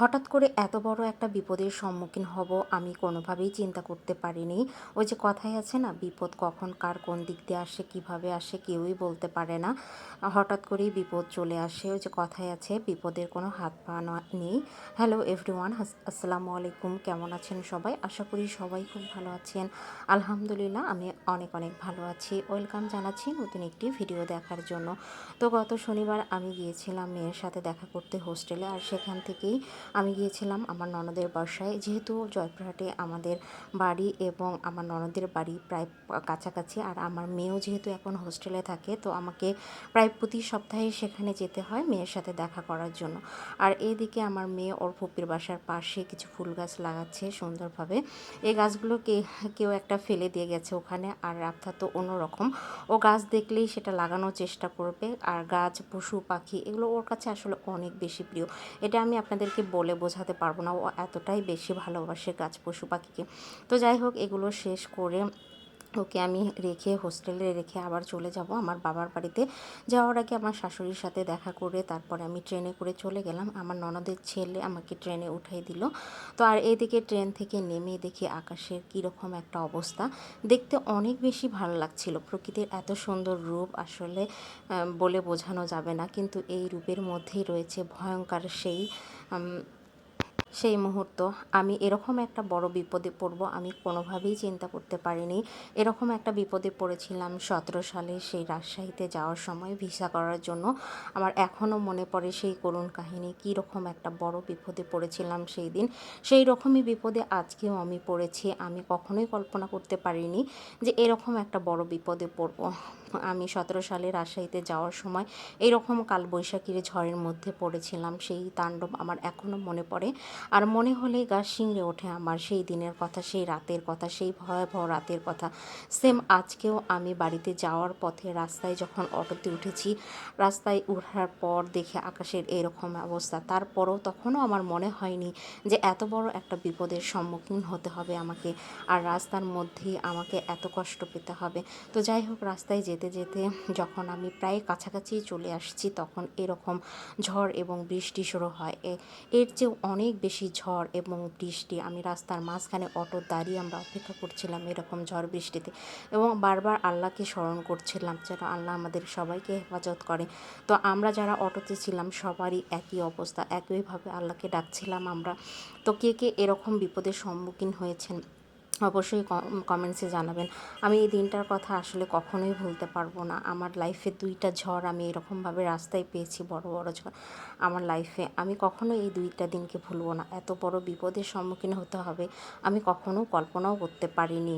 হঠাৎ করে এত বড় একটা বিপদের সম্মুখীন হব আমি কোনোভাবেই চিন্তা করতে পারিনি। ওই যে কথাই আছে না, বিপদ কখন কার কোন দিক দিয়ে আসে, কীভাবে আসে কেউই বলতে পারে না। হঠাৎ করেই বিপদ চলে আসে। ওই যে কথাই আছে, বিপদের কোনো হাত পা নেই। হ্যালো এভরিওয়ান আসসালামু আলাইকুম, কেমন আছেন সবাই? আশা করি সবাই খুব ভালো আছেন। আলহামদুলিল্লাহ, আমি অনেক অনেক ভালো আছি। ওয়েলকাম জানাচ্ছি নতুন একটি ভিডিও দেখার জন্য। তো গত শনিবার আমি গিয়েছিলাম মেয়ের সাথে দেখা করতে হোস্টেলে, আর সেখান থেকেই আমি গিয়েছিলাম আমার ননদের বাসায়। যেহেতু জয়পুরহাটে আমাদের বাড়ি এবং আমার ননদের বাড়ি প্রায় কাছাকাছি, আর আমার মেয়েও যেহেতু এখন হোস্টেলে থাকে, তো আমাকে প্রায় প্রতি সপ্তাহে সেখানে যেতে হয় মেয়ের সাথে দেখা করার জন্য। আর এদিকে আমার মেয়ে ওর ফুপির বাসার পাশে কিছু ফুল গাছ লাগাচ্ছে সুন্দরভাবে। এই গাছগুলোকে কেউ একটা ফেলে দিয়ে গেছে ওখানে, আর রাফতা তো অন্যরকম। ও গাছ দেখলেই সেটা লাগানোর চেষ্টা করবে, আর গাছ, পশু, পাখি এগুলো ওর কাছে আসলে অনেক বেশি প্রিয়। এটা আমি আপনাদেরকে বলে বোঝাতে পারব না। ও এতটাই বেশি ভালোবাসে গাছ পশু পাখিকে। তো যাই হোক, এগুলো শেষ করে ওকে আমি রেখে হোস্টেলে রেখে আবার চলে যাব আমার বাবার বাড়িতে। যাওয়ার আগে আমার শাশুড়ির সাথে দেখা করে তারপরে আমি ট্রেনে করে চলে গেলাম। আমার ননদের ছেলে আমাকে ট্রেনে উঠাই দিল। তো আর এইদিকে ট্রেন থেকে নেমে দেখি আকাশের কীরকম একটা অবস্থা। দেখতে অনেক বেশি ভালো লাগছিল। প্রকৃতির এত সুন্দর রূপ আসলে বলে বোঝানো যাবে না। কিন্তু এই রূপের মধ্যেই রয়েছে ভয়ঙ্কর সেই সেই মুহূর্ত, আমি এরকম একটা বড় বিপদে পড়ব আমি কোনোভাবেই চিন্তা করতে পারিনি। এরকম একটা বিপদে পড়েছিলাম সতেরো সালে সেই রাজশাহীতে যাওয়ার সময় ভিসা করার জন্য। আমার এখনও মনে পড়ে সেই করুণ কাহিনী কী রকম একটা বড় বিপদে পড়েছিলাম সেই দিন। সেই রকমই বিপদে আজকেও আমি পড়েছি, আমি কখনোই কল্পনা করতে পারিনি যে এরকম একটা বড় বিপদে পড়ব। আমি সতেরো সালে রাজশাহীতে যাওয়ার সময় এইরকম কালবৈশাখীর ঝড়ের মধ্যে পড়েছিলাম, সেই তাণ্ডব আমার এখনও মনে পড়ে। আর মনে হলেই গা শিংড়ে ওঠে আমার। সেই দিনের কথা, সেই রাতের কথা, সেই ভয়াবহ রাতের কথা। সেম আজকেও আমি বাড়িতে যাওয়ার পথে রাস্তায় যখন অটোতে উঠেছি, রাস্তায় ওঠার পর দেখে আকাশের এরকম অবস্থা। তারপরও তখনও আমার মনে হয়নি যে এত বড় একটা বিপদের সম্মুখীন হতে হবে আমাকে, আর রাস্তার মধ্যেই আমাকে এত কষ্ট পেতে হবে। তো যাই হোক, রাস্তায় যেতে যেতে যখন আমি প্রায় কাছাকাছি চলে আসছি, তখন এরকম ঝড় এবং বৃষ্টি শুরু হয়। এর চেয়েও অনেক বেশি ঝড় এবং বৃষ্টি। আমি রাস্তার মাঝখানে অটো দাঁড়িয়ে আমরা অপেক্ষা করছিলাম এরকম ঝড় বৃষ্টিতে এবং বারবার আল্লাহকে স্মরণ করছিলাম যেন আল্লাহ আমাদের সবাইকে হেফাজত করে। তো আমরা যারা অটোতে ছিলাম সবারই একই অবস্থা। একইভাবে আল্লাহকে ডাকছিলাম আমরা। তো কে কে এরকম বিপদের সম্মুখীন হয়েছেন? অবশ্যই কমেন্টসে জানাবেন। আমি এই দিনটার কথা আসলে কখনোই ভুলতে পারব না। আমার লাইফে দুইটা ঝড় আমি এরকমভাবে রাস্তায় পেয়েছি, বড় বড় ঝড়। আমার লাইফে আমি কখনো এই দুইটা দিনকে ভুলবো না। এত বড় বিপদের সম্মুখীন হতে হবে, আমি কখনো কল্পনাও করতে পারিনি।